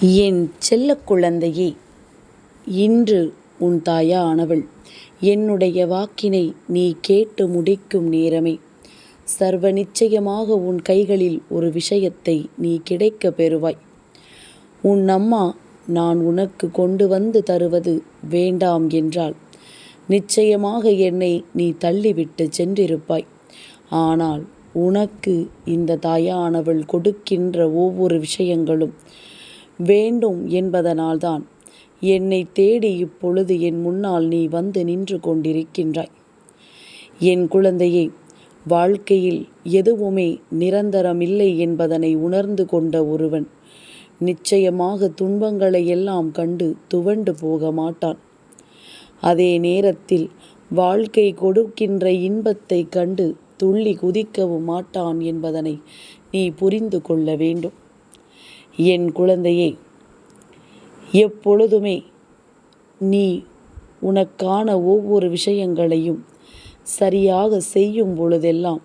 என் செல்ல குழந்தையே இன்று உன் தாயானவள். என்னுடைய வாக்கினை நீ கேட்டு முடிக்கும் நேரமே. சர்வ நிச்சயமாக உன் கைகளில் ஒரு விஷயத்தை நீ கிடைக்கப் பெறுவாய். உன் அம்மா நான் உனக்கு கொண்டு வந்து தருவது வேண்டாம் என்றால் நிச்சயமாக என்னை நீ தள்ளிவிட்டு சென்றிருப்பாய். ஆனால் உனக்கு இந்த தாயானவள் கொடுக்கின்ற ஒவ்வொரு விஷயங்களும் வேண்டும் என்பதனால்தான் என்னை தேடி இப்பொழுது என் முன்னால் நீ வந்து நின்று கொண்டிருக்கின்றாய். என் குழந்தையே வாழ்க்கையில் எதுவுமே நிரந்தரமில்லை என்பதனை உணர்ந்து கொண்ட ஒருவன் நிச்சயமாக துன்பங்களை எல்லாம் கண்டு துவண்டு போக மாட்டான். அதே நேரத்தில் வாழ்க்கை கொடுக்கின்ற இன்பத்தை கண்டு துள்ளி குதிக்கவும் மாட்டான் என்பதனை நீ புரிந்து கொள்ள வேண்டும். என் குழந்தையே எப்பொழுதுமே நீ உனக்கான ஒவ்வொரு விஷயங்களையும் சரியாக செய்யும் பொழுதெல்லாம்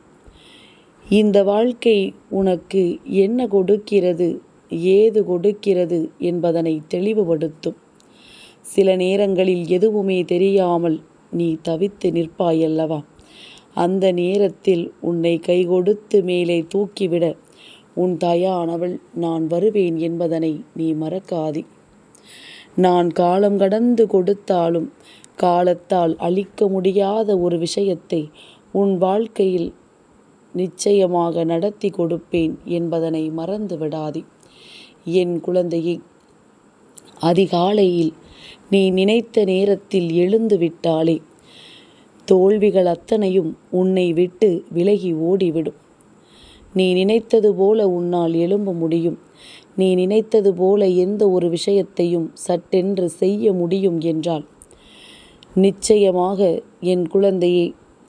இந்த வாழ்க்கை உனக்கு என்ன கொடுக்கிறது ஏது கொடுக்கிறது என்பதனை தெளிவுபடுத்தும். சில நேரங்களில் எதுவுமே தெரியாமல் நீ தவித்து நிற்பாயல்லவா? அந்த நேரத்தில் உன்னை கைகொடுத்து மேலே தூக்கிவிட உன் தாயானவள் நான் வருவேன் என்பதனை நீ மறக்காதே. நான் காலம் கடந்து கொடுத்தாலும் காலத்தால் அழிக்க முடியாத ஒரு விஷயத்தை உன் வாழ்க்கையில் நிச்சயமாக நடத்தி கொடுப்பேன் என்பதனை மறந்து விடாதே. என் குழந்தையை அதிகாலையில் நீ நினைத்த நேரத்தில் எழுந்து விட்டாலே தோல்விகள் அத்தனையும் உன்னை விட்டு விலகி ஓடிவிடும். நீ நினைத்தது போல உன்னால் எழும்ப முடியும். நீ நினைத்தது போல எந்த ஒரு விஷயத்தையும் சட்டென்று செய்ய முடியும் என்றால் நிச்சயமாக என் குழந்தையே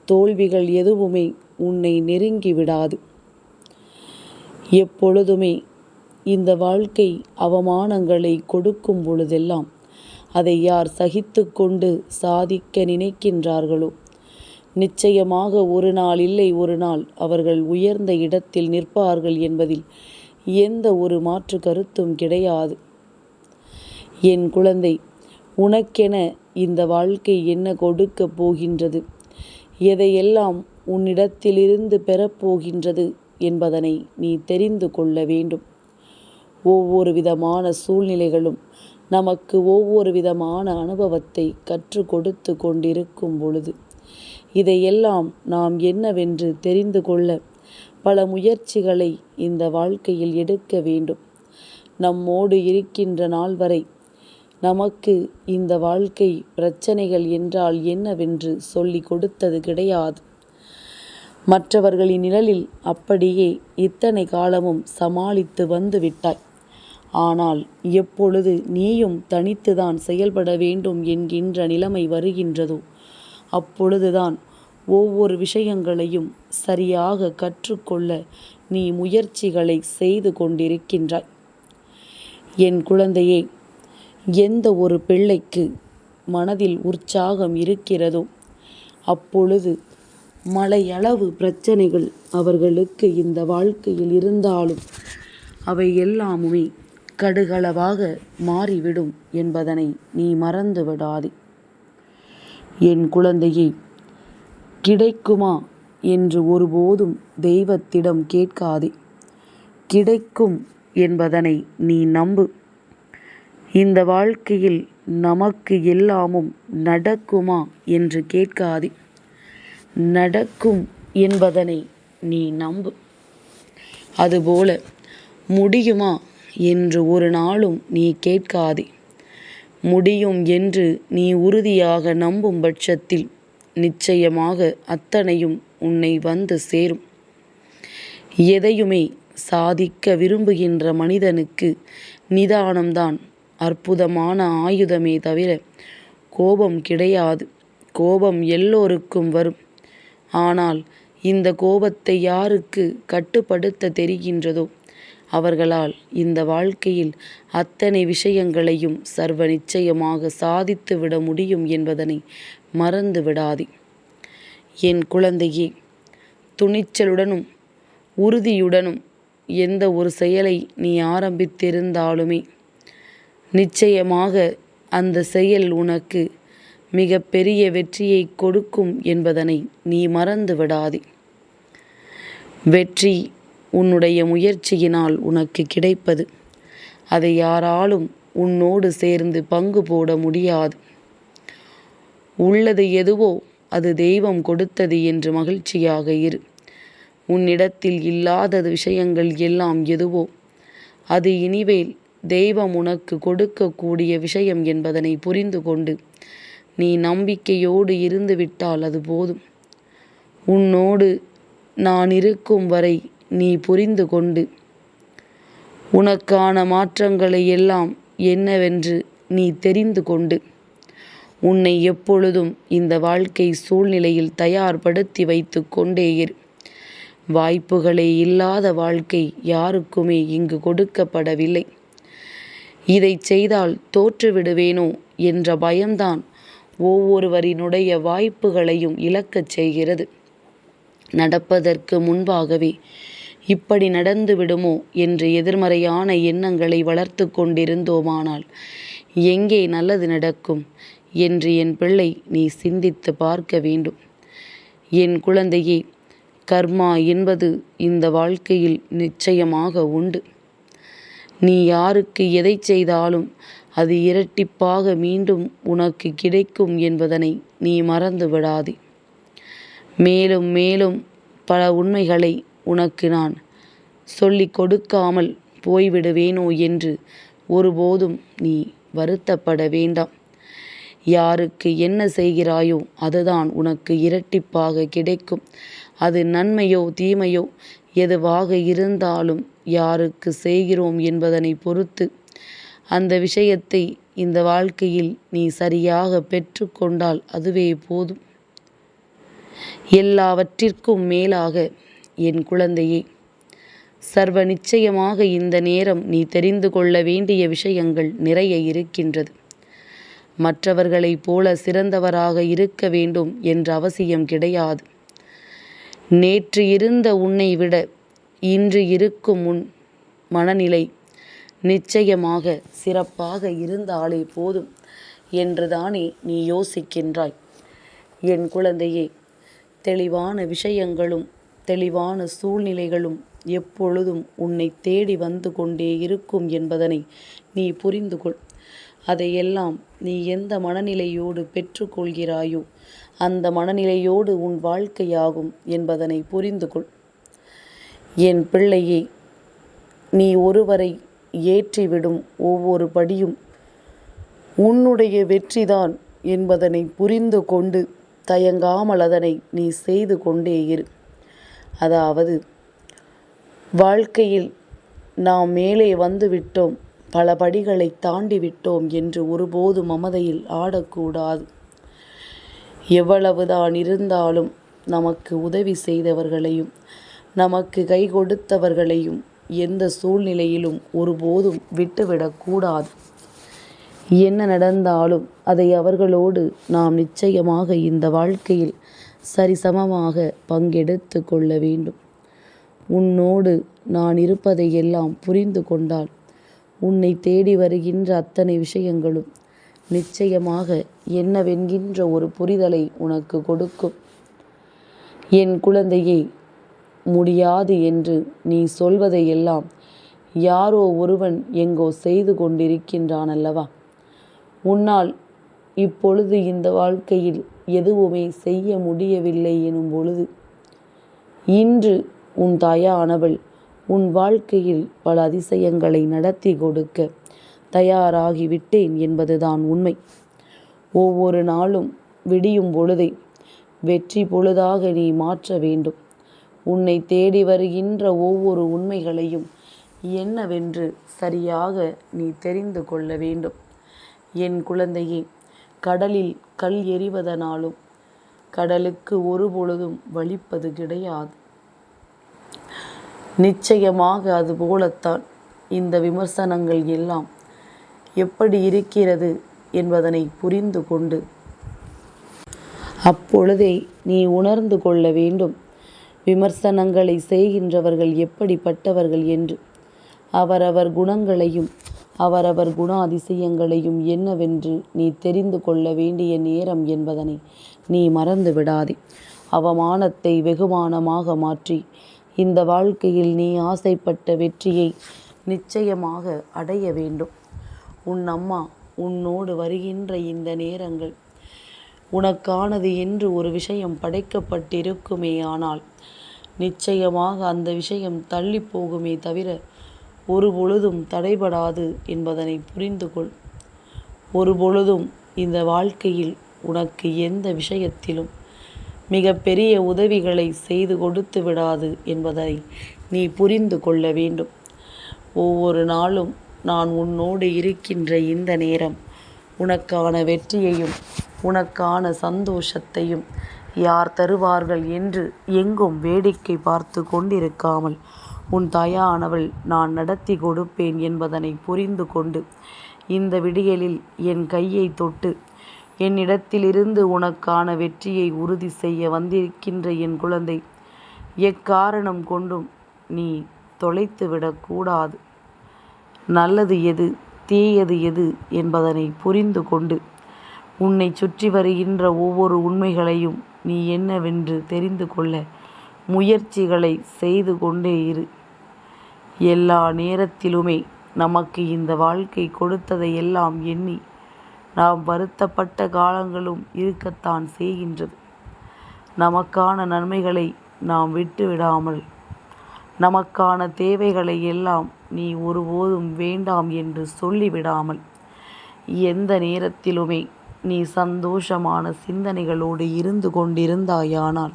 தோல்விகள் எதுவுமே உன்னை நெருங்கி விடாது. எப்பொழுதுமே இந்த வாழ்க்கை அவமானங்களை கொடுக்கும் பொழுதெல்லாம் அதை யார் சகித்து கொண்டு சாதிக்க நினைக்கின்றார்களோ நிச்சயமாக ஒரு நாள் இல்லை ஒரு நாள். அவர்கள் உயர்ந்த இடத்தில் நிற்பார்கள் என்பதில் எந்த ஒரு மாற்று கருத்தும் கிடையாது. என் குழந்தை உனக்கென இந்த வாழ்க்கை என்ன கொடுக்கப் போகின்றது? எதையெல்லாம் உன்னிடத்திலிருந்து பெறப்போகின்றது என்பதனை நீ தெரிந்து கொள்ள வேண்டும். ஒவ்வொரு விதமான சூழ்நிலைகளும் நமக்கு ஒவ்வொரு விதமான அனுபவத்தை கற்றுக் கொடுத்து கொண்டிருக்கும் பொழுது இதையெல்லாம் நாம் என்னவென்று தெரிந்து கொள்ள பல முயற்சிகளை இந்த வாழ்க்கையில் எடுக்க வேண்டும். நம்மோடு இருக்கின்ற நாள் வரை நமக்கு இந்த வாழ்க்கை பிரச்சனைகள் என்றால் என்னவென்று சொல்லி கொடுத்தது கிடையாது. மற்றவர்களின் நிழலில் அப்படியே இத்தனை காலமும் சமாளித்து வந்து விட்டாய். ஆனால் எப்பொழுது நீயும் தனித்துதான் செயல்பட வேண்டும் என்கின்ற நிலைமை வருகின்றதோ அப்பொழுதுதான் ஒவ்வொரு விஷயங்களையும் சரியாக கற்றுக்கொள்ள நீ முயற்சிகளை செய்து கொண்டிருக்கின்றாய். என் குழந்தையே எந்த ஒரு பிள்ளைக்கு மனதில் உற்சாகம் இருக்கிறதோ அப்பொழுது மலையளவு பிரச்சனைகள் அவர்களுக்கு இந்த வாழ்க்கையில் இருந்தாலும் அவை எல்லாமுமே கடுகளவாக மாறிவிடும் என்பதனை நீ மறந்து விடாதே என் குழந்தையே கிடைக்குமா என்று ஒருபோதும் தெய்வத்திடம் கேட்காதே. கிடைக்கும் என்பதனை நீ நம்பு. இந்த வாழ்க்கையில் நமக்கு எல்லாமும் நடக்குமா என்று கேட்காதே. நடக்கும் என்பதனை நீ நம்பு. அதுபோல முடியுமா என்று ஒரு நாளும் நீ கேட்காதே. முடியும் என்று நீ உறுதியாக நம்பும் பட்சத்தில் நிச்சயமாக அத்தனையும் உன்னை வந்து சேரும். எதையுமே சாதிக்க விரும்புகின்ற மனிதனுக்கு நிதானம்தான் அற்புதமான ஆயுதமே தவிர கோபம் கிடையாது. கோபம் எல்லோருக்கும் வரும். ஆனால் இந்த கோபத்தை யாருக்கு கட்டுப்படுத்த தெரிகின்றதோ அவர்களால் இந்த வாழ்க்கையில் அத்தனை விஷயங்களையும் சர்வ நிச்சயமாக சாதித்து விட முடியும் என்பதனை மறந்து விடாதே. என் குழந்தையே துணிச்சலுடனும் உறுதியுடனும் எந்த ஒரு செயலை நீ ஆரம்பித்திருந்தாலுமே நிச்சயமாக அந்த செயல் உனக்கு மிக பெரிய வெற்றியை கொடுக்கும் என்பதனை நீ மறந்து விடாதே. வெற்றி உன்னுடைய முயற்சியினால் உனக்கு கிடைப்பது. அதை யாராலும் உன்னோடு சேர்ந்து பங்கு போட முடியாது. உள்ளது எதுவோ அது தெய்வம் கொடுத்தது என்று மகிழ்ச்சியாக இரு. உன்னிடத்தில் இல்லாத விஷயங்கள் எல்லாம் எதுவோ அது இனிவேல் தெய்வம் உனக்கு கொடுக்கக்கூடிய விஷயம் என்பதனை புரிந்து கொண்டு நீ நம்பிக்கையோடு இருந்துவிட்டால் அது போதும். உன்னோடு நான் இருக்கும் வரை நீ புரிந்து கொண்டு உனக்கான மாற்றங்களை எல்லாம் என்னவென்று நீ தெரிந்து கொண்டு உன்னை எப்பொழுதும் இந்த வாழ்க்கை சூழ்நிலையில் தயார்படுத்தி வைத்து கொண்டே இரு. வாய்ப்புகளே இல்லாத வாழ்க்கை யாருக்குமே இங்கு கொடுக்கப்படவில்லை. இதை செய்தால் தோற்றுவிடுவேனோ என்ற பயம்தான் ஒவ்வொருவரினுடைய வாய்ப்புகளையும் இழக்கச் செய்கிறது. நடப்பதற்கு முன்பாகவே இப்படி நடந்து விடுமோ என்று எதிர்மறையான எண்ணங்களை வளர்த்து கொண்டிருந்தோமானால் எங்கே நல்லது நடக்கும்? என்று என் பிள்ளை நீ சிந்தித்து பார்க்க வேண்டும். என் குழந்தையே கர்மா என்பது இந்த வாழ்க்கையில் நிச்சயமாக உண்டு. நீ யாருக்கு எதை செய்தாலும் அது இரட்டிப்பாக மீண்டும் உனக்கு கிடைக்கும் என்பதனை நீ மறந்து விடாதே. மேலும் மேலும் பல உண்மைகளை உனக்கு நான் சொல்லிக் கொடுக்காமல் போய்விடுவேனோ என்று ஒருபோதும் நீ வருத்தப்பட வேண்டாம். யாருக்கு என்ன செய்கிறாயோ அதுதான் உனக்கு இரட்டிப்பாக கிடைக்கும். அது நன்மையோ தீமையோ எதுவாக இருந்தாலும் யாருக்கு செய்கிறோம் என்பதனை பொறுத்து. அந்த விஷயத்தை இந்த வாழ்க்கையில் நீ சரியாக பெற்றுக்கொண்டால் அதுவே போதும். எல்லாவற்றிற்கும் மேலாக என் குழந்தையே சர்வ நிச்சயமாக இந்த நேரம் நீ தெரிந்து கொள்ள வேண்டிய விஷயங்கள் நிறைய இருக்கின்றது. மற்றவர்களைப் போல சிறந்தவராக இருக்க வேண்டும் என்ற அவசியம் கிடையாது. நேற்று இருந்த உன்னை விட இன்று இருக்கும் உன் மனநிலை நிச்சயமாக சிறப்பாக இருந்தாலே போதும் என்றுதானே நீ யோசிக்கின்றாய். என் குழந்தையே தெளிவான விஷயங்களும் தெளிவான சூழ்நிலைகளும் எப்பொழுதும் உன்னை தேடி வந்து கொண்டே இருக்கும் என்பதனை நீ புரிந்து கொள் அதையெல்லாம் நீ எந்த மனநிலையோடு பெற்றுக்கொள்கிறாயோ அந்த மனநிலையோடு உன் வாழ்க்கையாகும் என்பதனை புரிந்து கொள் என் பிள்ளையே நீ ஒருவரை ஏற்றிவிடும் ஒவ்வொரு படியும் உன்னுடைய வெற்றிதான் என்பதனை புரிந்து கொண்டு தயங்காமல் அதனை நீ செய்து கொண்டே இரு. அதாவது வாழ்க்கையில் நாம் மேலே வந்துவிட்டோம் பல படிகளை தாண்டி விட்டோம் என்று ஒருபோதும் மமதையில் ஆடக்கூடாது. எவ்வளவுதான் இருந்தாலும் நமக்கு உதவி செய்தவர்களையும் நமக்கு கை கொடுத்தவர்களையும் எந்த சூழ்நிலையிலும் ஒருபோதும் விட்டுவிடக்கூடாது என்ன நடந்தாலும் அதை அவர்களோடு நாம் நிச்சயமாக இந்த வாழ்க்கையில் சரிசமமாக பங்கெடுத்து கொள்ள வேண்டும். உன்னோடு நான் இருப்பதை எல்லாம் புரிந்து கொண்டால் உன்னை தேடி வருகின்ற அத்தனை விஷயங்களும் நிச்சயமாக என்னவென்கின்ற ஒரு புரிதலை உனக்கு கொடுக்கும். என் குழந்தையை முடியாது என்று நீ சொல்வதையெல்லாம் யாரோ ஒருவன் எங்கோ செய்து கொண்டிருக்கின்றான் அல்லவா உன்னால் இப்பொழுது இந்த வாழ்க்கையில் எதுவுமே செய்ய முடியவில்லை எனும் பொழுது இன்று உன் தாயானவள் உன் வாழ்க்கையில் பல அதிசயங்களை நடத்தி கொடுக்க தயாராகிவிட்டேன் என்பதுதான் உண்மை. ஒவ்வொரு நாளும் விடியும் பொழுதை வெற்றி பொழுதாக நீ மாற்ற வேண்டும். உன்னை தேடி வருகின்ற ஒவ்வொரு உண்மைகளையும் என்னவென்று சரியாக நீ தெரிந்து கொள்ள வேண்டும். என் குழந்தையே கடலில் கல் எறிவதனாலும் கடலுக்கு ஒரு பொழுதும் வலிப்பது கிடையாது. நிச்சயமாக அது போலத்தான் இந்த விமர்சனங்கள் எல்லாம் எப்படி இருக்கிறது என்பதனை புரிந்து கொண்டு. அப்பொழுதே நீ உணர்ந்து கொள்ள வேண்டும். விமர்சனங்களை செய்கின்றவர்கள் எப்படிப்பட்டவர்கள் என்று. அவரவர் குணங்களையும் அவரவர் குணாதிசயங்களையும் என்னவென்று நீ தெரிந்து கொள்ள வேண்டிய நேரம் என்பதனை நீ மறந்து விடாதே அவமானத்தை வெகுமானமாக மாற்றி இந்த வாழ்க்கையில் நீ ஆசைப்பட்ட வெற்றியை நிச்சயமாக அடைய வேண்டும். உன் அம்மா உன்னோடு வருகின்ற இந்த நேரங்கள் உனக்கானது என்று ஒரு விஷயம் படைக்கப்பட்டிருக்குமே ஆனால் நிச்சயமாக அந்த விஷயம் தள்ளி போகுமே தவிர ஒரு பொழுதும் தடைபடாது என்பதனை புரிந்து கொள். ஒரு பொழுதும் இந்த வாழ்க்கையில் உனக்கு எந்த விஷயத்திலும் மிக பெரிய உதவிகளை செய்து கொடுத்து விடாது என்பதை நீ புரிந்து கொள்ள வேண்டும். ஒவ்வொரு நாளும் நான் உன்னோடு இருக்கின்ற இந்த நேரம் உனக்கான வெற்றியையும் உனக்கான சந்தோஷத்தையும் யார் தருவார்கள் என்று எங்கும் வேடிக்கை பார்த்து கொண்டிருக்காமல் உன் தாயானவள் நான் நடத்தி கொடுப்பேன் என்பதனை புரிந்து கொண்டு இந்த விடியலில் என் கையை தொட்டு என்னிடத்திலிருந்து உனக்கான வெற்றியை உறுதி செய்ய வந்திருக்கின்ற என் குழந்தை எக்காரணம் கொண்டும் நீ தொலைத்து விடக்கூடாது நல்லது எது தீயது எது என்பதனை புரிந்து கொண்டு உன்னை சுற்றி வருகின்ற ஒவ்வொரு உண்மைகளையும் நீ என்னவென்று தெரிந்து கொள்ள முயற்சிகளை செய்து கொண்டே இரு. எல்லா நேரத்திலுமே நமக்கு இந்த வாழ்க்கை கொடுத்ததை எல்லாம் எண்ணி நாம் வருத்தப்பட்ட காலங்களும் இருக்கத்தான் செய்கின்றது. நமக்கான நன்மைகளை நாம் விட்டு விடாமல் நமக்கான தேவைகளை எல்லாம் நீ ஒருபோதும் வேண்டாம் என்று சொல்லிவிடாமல் எந்த நேரத்திலுமே நீ சந்தோஷமான சிந்தனைகளோடு இருந்து கொண்டிருந்தாயானால்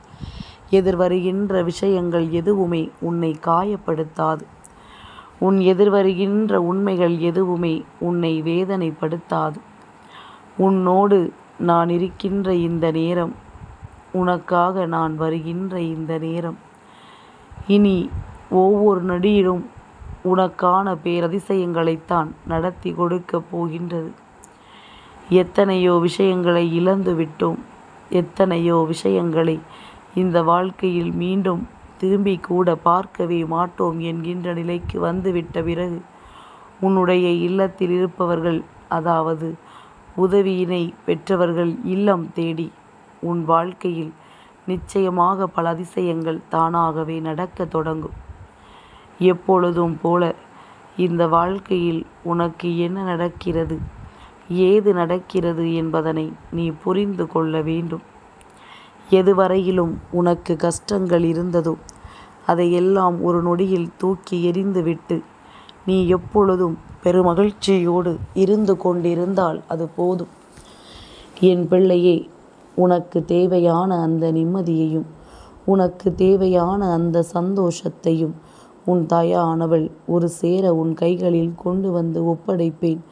எதிர்வருகின்ற விஷயங்கள் எதுவுமே உன்னை காயப்படுத்தாது. உன் எதிர்வருகின்ற உண்மைகள் எதுவுமே உன்னை வேதனைப்படுத்தாது. உன்னோடு நான் இருக்கின்ற இந்த நேரம் உனக்காக நான் வருகின்ற இந்த நேரம். இனி ஒவ்வொரு நொடியிலும் உனக்கான பேரதிசயங்களைத்தான் நடத்தி கொடுக்கப் போகின்றது. எத்தனையோ விஷயங்களை இழந்து விட்டோம். எத்தனையோ விஷயங்களை இந்த வாழ்க்கையில் மீண்டும் திரும்பி கூட பார்க்கவே மாட்டோம் என்கின்ற நிலைக்கு வந்துவிட்ட பிறகு உன்னுடைய இல்லத்தில் இருப்பவர்கள் அதாவது உதவியினை பெற்றவர்கள் இல்லம் தேடி. உன் வாழ்க்கையில் நிச்சயமாக பல அதிசயங்கள் தானாகவே நடக்க தொடங்கும். எப்பொழுதும் போல இந்த வாழ்க்கையில் உனக்கு என்ன நடக்கிறது ஏது நடக்கிறது என்பதனை நீ புரிந்து கொள்ள வேண்டும். எதுவரையிலும் உனக்கு கஷ்டங்கள் இருந்ததோ அதையெல்லாம் ஒரு நொடியில் தூக்கி எறிந்துவிட்டு நீ எப்பொழுதும் பெருமகிழ்ச்சியோடு இருந்து கொண்டிருந்தால் அது போதும். என் பிள்ளையே உனக்கு தேவையான அந்த நிம்மதியையும் உனக்கு தேவையான அந்த சந்தோஷத்தையும் உன் தாயானவள் ஒரு சேர உன் கைகளில் கொண்டு வந்து ஒப்படைப்பேன்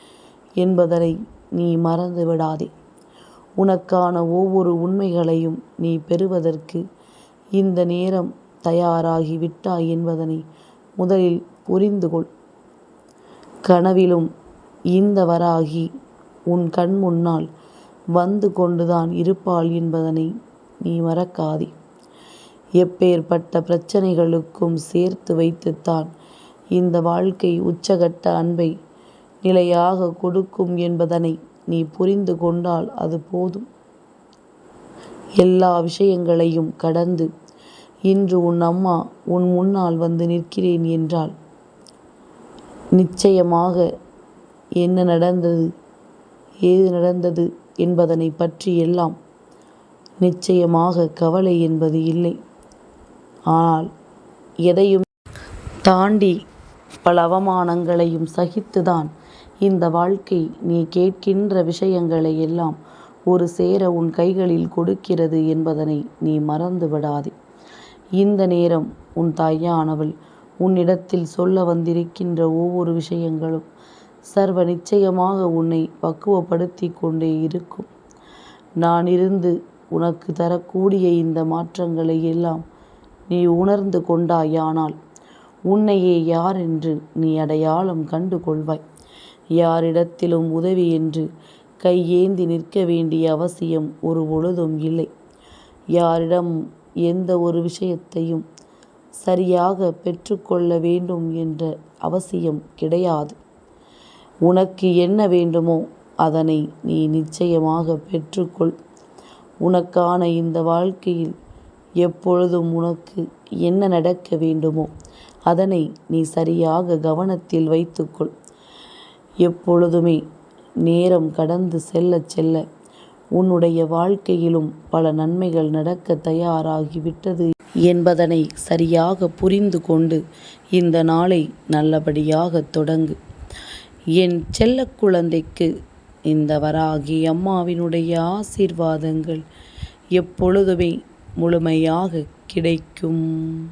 என்பதனை நீ மறந்து விடாதே. உனக்கான ஒவ்வொரு உண்மைகளையும் நீ பெறுவதற்கு இந்த நேரம் தயாராகி விட்டாய் என்பதனை முதலில் புரிந்து கொள் கனவிலும் இந்த வராகி உன் கண் முன்னால் வந்து கொண்டுதான் இருப்பாள் என்பதனை நீ மறக்காதே. எப்பேற்பட்ட பிரச்சனைகளுக்கும் சேர்த்து வைத்துத்தான் இந்த வாழ்க்கை உச்சகட்ட அன்பை நிலையாக கொடுக்கும் என்பதனை நீ புரிந்து கொண்டால் அது போதும். எல்லா விஷயங்களையும் கடந்து இன்று உன் அம்மா உன் முன்னால் வந்து நிற்கிறேன் என்றால் நிச்சயமாக என்ன நடந்தது ஏது நடந்தது என்பதனை பற்றி எல்லாம் நிச்சயமாக கவலை என்பது இல்லை. ஆனால் எதையும் தாண்டி பல அவமானங்களையும் சகித்துதான் இந்த வாழ்க்கை நீ கேட்கின்ற விஷயங்களை எல்லாம் ஒரு சேர உன் கைகளில் கொடுக்கிறது என்பதனை நீ மறந்து விடாதே இந்த நேரம் உன் தாயானவள் உன்னிடத்தில் சொல்ல வந்திருக்கின்ற ஒவ்வொரு விஷயங்களும் சர்வ நிச்சயமாக உன்னை பக்குவப்படுத்தி கொண்டே இருக்கும். நான் இருந்து உனக்கு தரக்கூடிய இந்த மாற்றங்களை எல்லாம் நீ உணர்ந்து கொண்டாயானால் உன்னையே யார் என்று நீ அடையாளம் கண்டு கொள்வாய். யாரிடத்திலும் உதவி என்று கையேந்தி நிற்க வேண்டிய அவசியம் ஒரு பொழுதும் இல்லை. யாரிடம் எந்த ஒரு விஷயத்தையும் சரியாக பெற்றுக்கொள்ள வேண்டும் என்ற அவசியம் கிடையாது. உனக்கு என்ன வேண்டுமோ அதனை நீ நிச்சயமாக பெற்றுக்கொள். உனக்கான இந்த வாழ்க்கையில் எப்பொழுதும் உனக்கு என்ன நடக்க வேண்டுமோ அதனை நீ சரியாக கவனத்தில் வைத்துக்கொள். எப்பொழுதுமே நேரம் கடந்து செல்ல செல்ல உன்னுடைய வாழ்க்கையிலும் பல நன்மைகள் நடக்க தயாராகிவிட்டது என்பதனை சரியாக புரிந்து கொண்டு இந்த நாளை நல்லபடியாக தொடங்கு. என் செல்ல குழந்தைக்கு இந்த வராகி அம்மாவினுடைய ஆசீர்வாதங்கள் எப்பொழுதுமே முழுமையாக கிடைக்கும்.